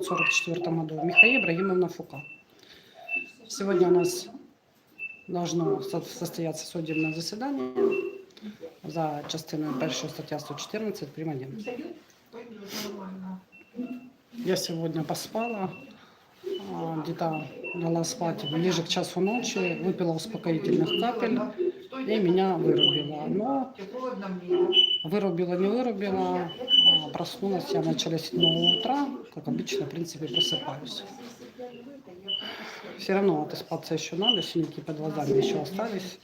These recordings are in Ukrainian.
1944 году Михаил Ибрагимовна Фука. Сегодня у нас должно со- состояться судебное заседание за частиною 1 стаття 114 прим. 1. Я сегодня поспала, а, где-то легла спать ближе к часу ночи, выпила успокоительных капель и меня вырубило. Но вырубила, не вырубила, а, проснулась я в начале 7 утра, как обычно, в принципе, просыпаюсь. Все равно отоспаться еще надо, синяки под глазами еще остались.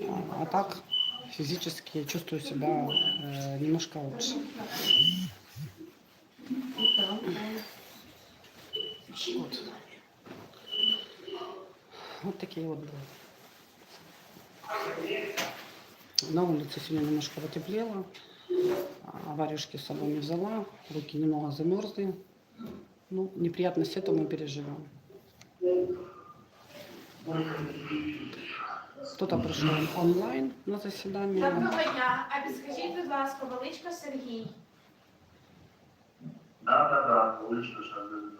А, а так физически чувствую себя э, немножко лучше. Вот. Вот такие вот были. На улице сегодня немножко потеплело. Варежки с собой не взяла. Руки немного замерзли. Ну, неприятность это мы переживем. Кто-то пришел онлайн на заседание. Доброго дня. А підскажіть, будь ласка, Величко Сергій. Да, да, да, вийшло, що не веду.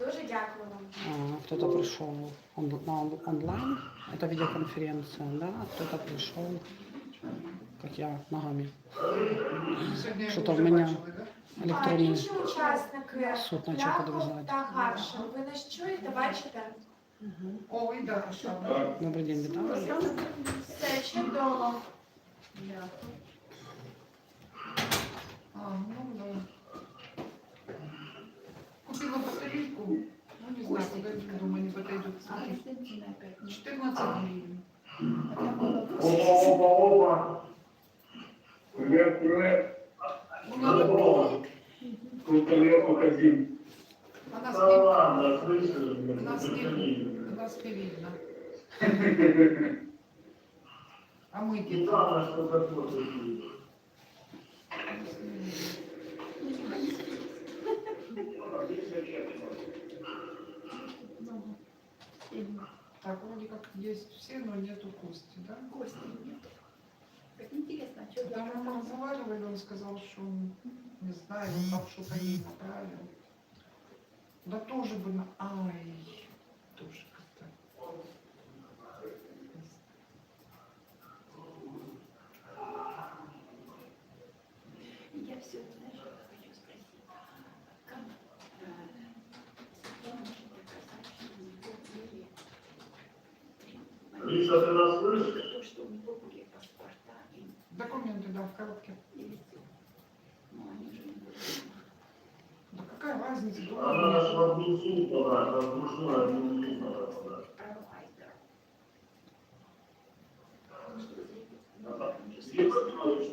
Дуже дякую вам. А, Кто-то пришел на онлайн, это видеоконференция, да, а кто-то пришел, как я, ногами. Что-то в меня А електронний інші учасники суд почав Ляхов підвизати. та Гаршин. Ви нас чуєте, бачите? Ой, да, хорошо. Добрый день, вітаю. Все чудово. А, ну да. Купила. Ну, не знаю, куда я думаю, они подойдут. Смотри, 14 гривен. Опа, опа, опа. Привет, привет. Опа. Тут я походим. Нас да не... ладно, слышишь? Нас не, нас не видно. А мы где? Да, что такое. Так, вроде как есть все, но нету кости, да? Кости нет. Как интересно, что Когда мы разговаривали, он сказал, что он, не знаю, он там что-то ей направил. Да тоже бы на... Ай, тоже 313 выручка? То, что у него в паспорта. Документы, да, в коробке. И все. Ну, они же не были. Да какая разница? Она нашего Гунцу была, она окружная Гунцу была.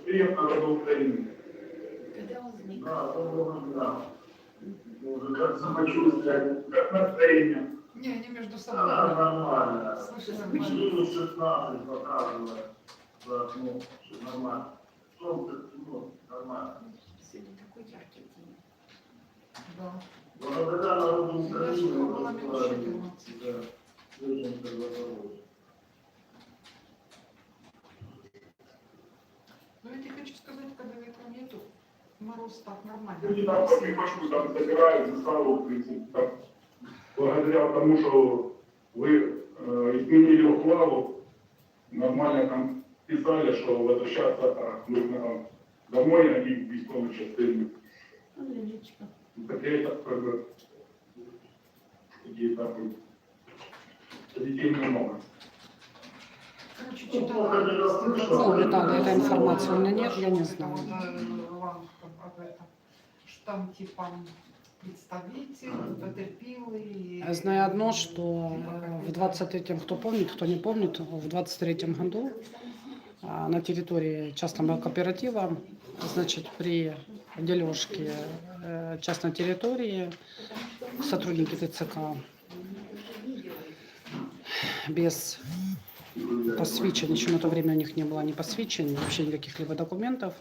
Приехала до Украины. Когда он возник? Да, он был, да. Уже как самочувствие, как настроение. Не, они между Да, собой. нормально. Слышь, нормально. Минус 16 показывает. Да, ну, все нормально. Солнце, ну, нормально. сегодня такой яркий день. Да. Благодаря народу Украины. минус 14. Да. Но я тебе хочу сказать, когда ветра нету, мороз так нормально. Люди там потихоньку там собирают заставу, в принципе, там, благодаря тому, что вы э, изменили ухвалу, нормально там писали, что возвращаться а, нужно там, домой, а не в військову частину. Ну, так как бы такі етапи. Детей много. Короче, Ну, Виталий, этой информации у меня нет, я не знаю. Что там типа представитель. Я знаю одно, что э, в 23-м, кто помнит, кто не помнит, в 23-м году а, на территории частного кооператива, значит, при дележке э, частной территории сотрудники ТЦК без посвящения, еще на то время у них не было ни посвящений, вообще никаких либо документов,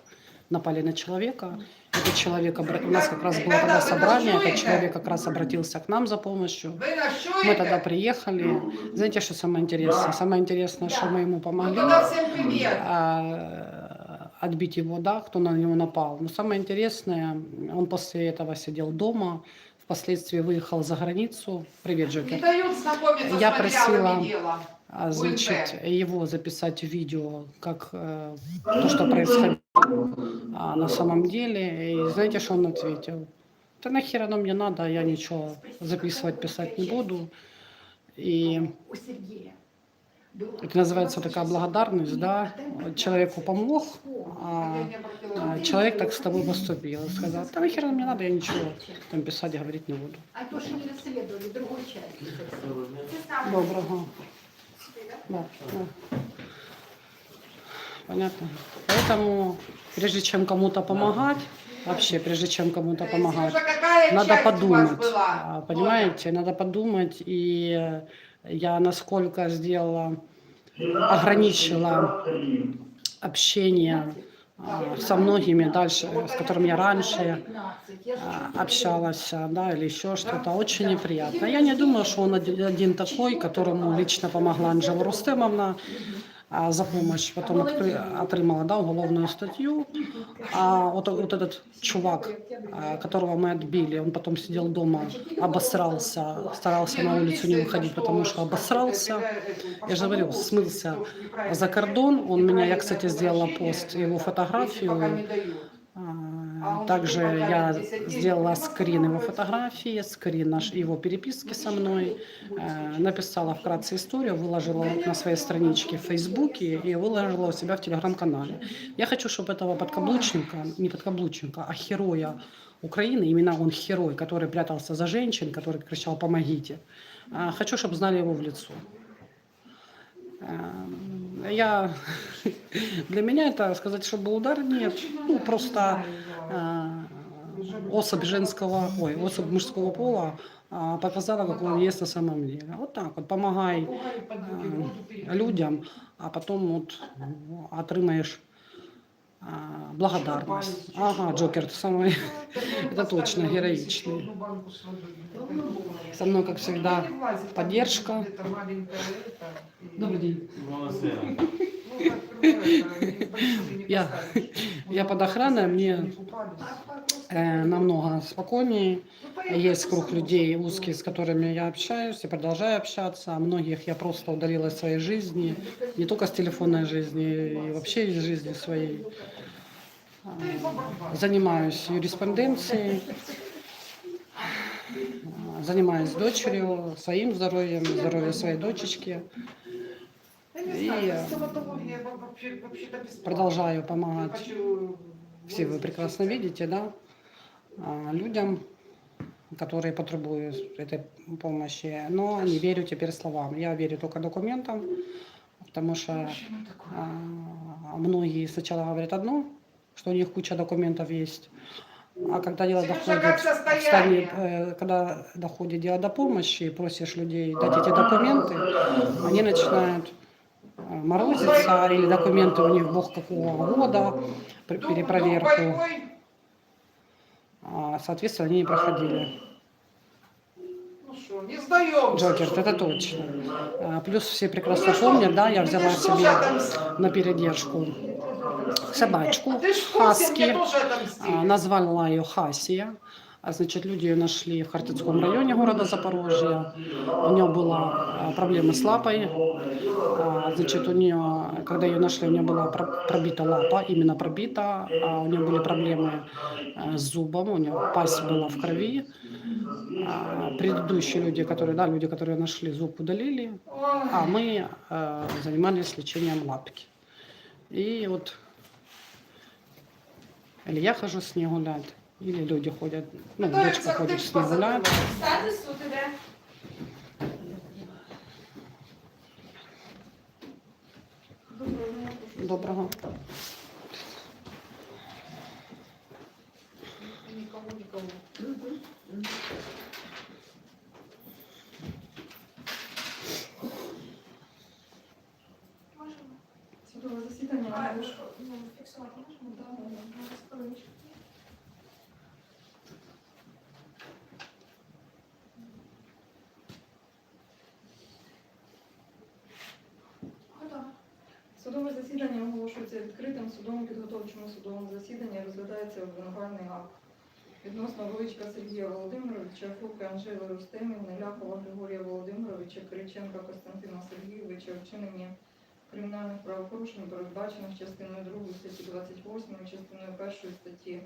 напали на человека. Этот человек, обра- у нас как раз было тогда собрание, этот человек как раз обратился к нам за помощью. Мы тогда приехали. Знаете, что самое интересное? Самое интересное, что мы ему помогли а, отбить его, да, кто на него напал. Но самое интересное, он после этого сидел дома, впоследствии выехал за границу. Привет, знакомиться Я просила-. А, Значит, его записать видео, как э, то, что происходило а, на самом деле. И знаете, что он ответил? Да нахер оно мне надо, я ничего записывать, писать не буду. И У Сергея. было это называется такая благодарность, да? Человеку помог, а, Я не обратила а внимания. человек так с тобой поступил. Сказал, да нахер оно мне надо, я ничего там писать, говорить не буду. А то, что не расследовали, другой часть. Це ставлю. Доброго. Сюди, да? Да, да. Понятно. Поэтому, прежде чем кому-то помогать, вообще, прежде чем кому-то помогать, какая надо подумать. а, Понимаете, надо подумать. И я насколько сделала, ограничила общение а, со многими дальше, с которыми я раньше а, общалась, а, да, или еще что-то, очень неприятно. Я не думаю, что он один, такой, которому лично помогла Анжела Рустемовна а, за помощь, потом откры- отримала да, уголовную статью. А вот, вот этот чувак, а, которого мы отбили, он потом сидел дома, обосрался, старался на улицу не выходить, потому что обосрался. Я же говорю, смылся за кордон. Он меня, я, кстати, сделала пост, его фотографию. А, Также я сделала скрин его фотографии, скрин наш, его переписки со мной, э, написала вкратце историю, выложила на своей страничке в Фейсбуке и выложила у себя в Телеграм-канале. Я хочу, чтобы этого подкаблучника, не подкаблучника, а героя Украины, именно он герой, который прятался за женщин, который кричал «помогите», а, хочу, чтобы знали его в лицо. Э, Я для меня это сказать, что был удар, нет. Ну, просто особь женского, ой, особь мужского пола а, показала, какой он есть на самом деле. Вот так вот, помогай а, людям, а потом вот ну, отримаєш а, благодарность. Ага, Джокер, ты самый, это точно, героичный. Со мной, как всегда, поддержка. Добрый день. Я- я под охраной, мне Э, намного спокойнее. Есть круг людей узкий, с которыми я общаюсь и продолжаю общаться. А многих я просто удалила из своей жизни, не только с телефонной жизни, и вообще из жизни своей. А, Занимаюсь юриспруденцией, а, занимаюсь дочерью, своим здоровьем, здоровьем своей дочечки. И, Продолжаю помогать. Все вы прекрасно видите, да, а, людям, которые потребуют этой помощи. Но не верю теперь словам. Я верю только документам, потому что а, многие сначала говорят одно, что у них куча документов есть, а когда дело Сережа, доходит, стане, э, когда доходит дело до помощи, и просишь людей дать эти документы, они начинают э, морозиться, или документы у них бог какого года, пр- перепроверку. А, Соответственно, они не проходили. Ну что, не сдаем. Джокер, это точно. А, Плюс все прекрасно помнят, да, я взяла себе на передержку собачку, Ты ж в курсе, мне хаски, тоже а, отомстили. назвала ее Хасия. А, Значит, люди ее нашли в Хартицком районе города Запорожья. У нее была а, проблема с лапой. А, Значит, у нее, когда ее нашли, у нее была про- пробита лапа, именно пробита. А У нее были проблемы а, с зубом, у нее пасть была в крови. А, Предыдущие люди, которые, да, люди, которые нашли, зуб удалили. Ой. А мы э, занимались лечением лапки. И вот или я хожу с ней гулять, или люди ходят, ну, дочка к ходит тыш с ней гулять. позабывать. Стати суд іде. Доброго. Никого, никого. Можемо. Судове засідання можеш ну, фіксувати можемо? Да, да, да. Зараз хвилиночку. Готово. судове судовим підготовчому судовому засіданні розглядається обвинувальний акт. відносно Величка Сергія Володимировича, Фуки Анжели Рустемівни, Ляхова Григорія Володимировича, Кириченка Костянтина Сергійовича, вчинені кримінальних правопорушень, передбачених частиною 2 статті 28, частиною 1 статті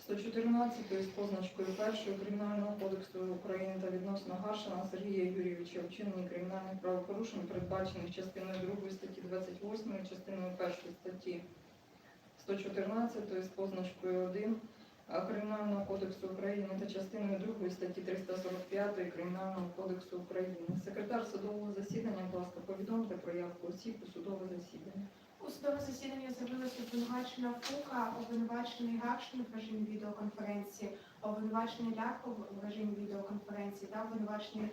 114 з позначкою 1 Кримінального кодексу України та відносно Гаршина Сергія Юрійовича, вчинені кримінальних правопорушень, передбачених частиною 2 статті 28, частиною 1 статті 114 з позначкою 1 Кримінального кодексу України та частиною 2 статті 345 Кримінального кодексу України. Секретар судового засідання, будь ласка, повідомте про явку осіб у судове засідання. У судове засідання з'явилася обвинувачена Фука, обвинувачений Гакшин в режимі відеоконференції, обвинувачений Ляхов в режимі відеоконференції та обвинувачений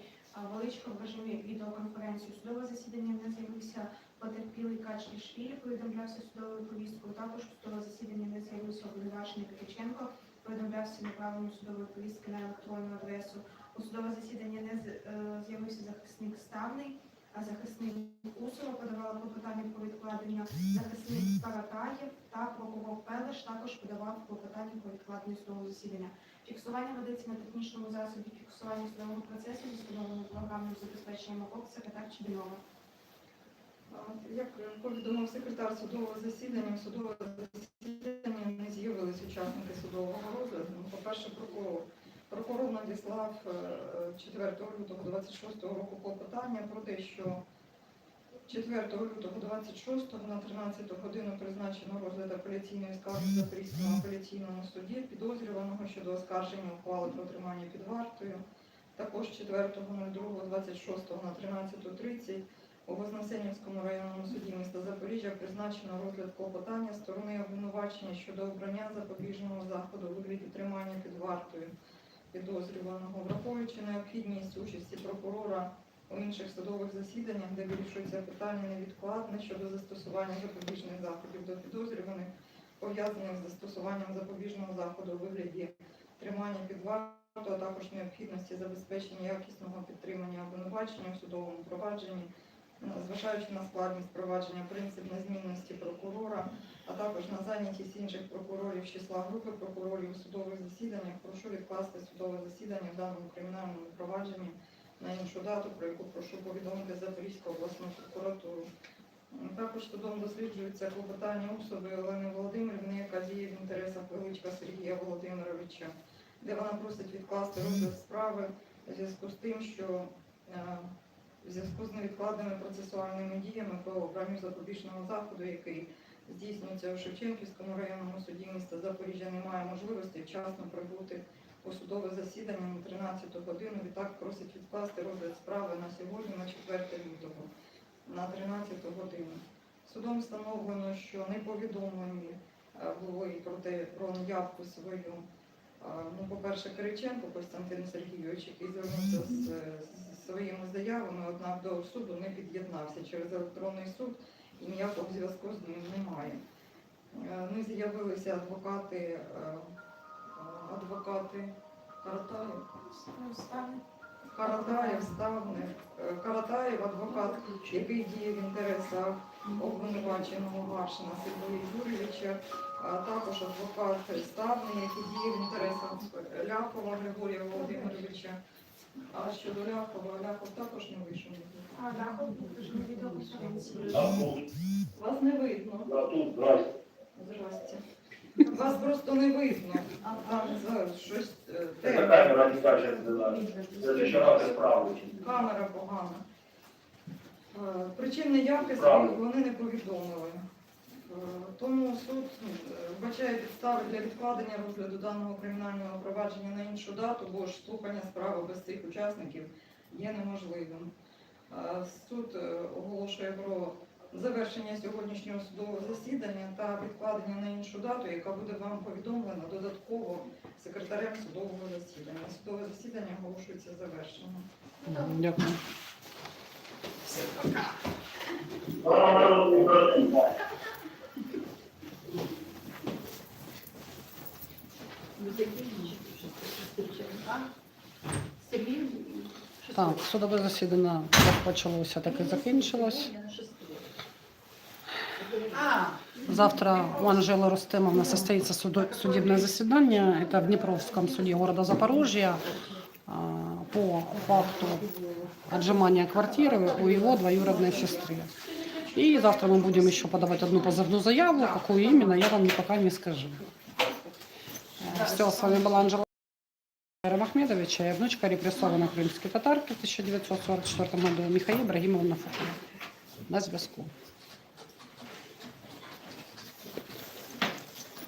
Величко в режимі відеоконференції. У судове засідання не з'явився потерпілий Качлішвілі, повідомлявся судовою повісткою. Також у судове засідання не з'явився обвинувачений Кириченко, повідомлявся направленню судової повістки на електронну адресу. У судове засідання не е, з'явився захисник Ставний, а захисник подавала клопотання про відкладення захисник Каратаєв та прокурор Пелеш також подавав клопотання про відкладення судового засідання. Фіксування ведеться на технічному засобі фіксування судового процесу зі встановленим програмним забезпеченням ОК секретар Чебінова. А, Як повідомив секретар судового засідання, в судове засідання не з'явились учасники судового розгляду. По-перше, прокурор. Прокурор надіслав е, 4 лютого 26 року клопотання про те, що 4 лютого 26 на 13 годину призначено розгляд апеляційної скарги в Запорізькому апеляційному суді підозрюваного щодо оскарження ухвали про тримання під вартою. Також 4.02.26 на 13.30 у Вознесенівському районному суді міста Запоріжжя призначено розгляд клопотання сторони обвинувачення щодо обрання запобіжного заходу у вигляді тримання під вартою підозрюваного, враховуючи необхідність участі прокурора у інших судових засіданнях, де вирішується питання невідкладне щодо застосування запобіжних заходів. До підозрюваних, пов'язаних з застосуванням запобіжного заходу у вигляді тримання під вартою, а також необхідності забезпечення якісного підтримання обвинувачення в судовому провадженні, е, зважаючи на складність провадження принцип незмінності прокурора, а також на зайнятість інших прокурорів числа групи прокурорів у судових засіданнях, прошу відкласти судове засідання в даному кримінальному провадженні на іншу дату, про яку прошу повідомити Запорізьку обласну прокуратуру. Також судом досліджується клопотання особи Олени Володимирівни, яка діє в інтересах величка Сергія Володимировича, де вона просить відкласти розгляд справи у зв'язку з тим, що е, в зв'язку з невідкладними процесуальними діями по обранню запобіжного заходу, який здійснюється у Шевченківському районному суді міста Запоріжжя, немає можливості вчасно прибути судове засідання на 13 годину. Відтак просить відкласти розгляд справи на сьогодні, на 4 лютого, на 13 годину. Судом встановлено, що не повідомлені е, були про те про наявку свою. е, Ну, по-перше, Кириченко Костянтин Сергійович, який звернувся з, з своїми заявами, однак до суду не під'єднався через електронний суд і ніякого зв'язку з ним немає. Не з'явилися адвокати, е, адвокати Каратаєв, Каратаєв, Ставник, е, Каратаєв, адвокат, який діє в інтересах обвинуваченого Гаршина Сергія Юрійовича, а також адвокат Ставний, який діє в інтересах Ляхова Григорія Володимировича. А щодо Ляхова, Ляхов також не вийшов. А Ляхов був в режимі відеоконференції. А тут, Вас не видно. а тут, здрасте. Вас просто не видно. Там за щось е, Це темне. камера не каже, захищати справу. Камера погана. Е, Причин неявки Правильно. вони не повідомили. Е, Тому суд е, вбачає підстави для відкладення розгляду даного кримінального провадження на іншу дату, бо ж слухання справи без цих учасників є неможливим. Е, Суд е, оголошує про завершення сьогоднішнього судового засідання та відкладення на іншу дату, яка буде вам повідомлена додатково секретарем судового засідання. Судове засідання оголошується завершеним. Дякую. Так, судове засідання почалося, так і закінчилось. А, Завтра у Анжелы Рустемовны состоится судо- судебное заседание. Это в Днепровском суде города Запорожья а, по факту отжимания квартиры у его двоюродной сестры. И завтра мы будем еще подавать одну позывную заяву. Какую именно, я вам пока не скажу. Все, с вами была Анжела Махмедовича и внучка репрессованной крымской татарки в 1944 году Михаил Ибрагимовна Фукова. На зв'язку.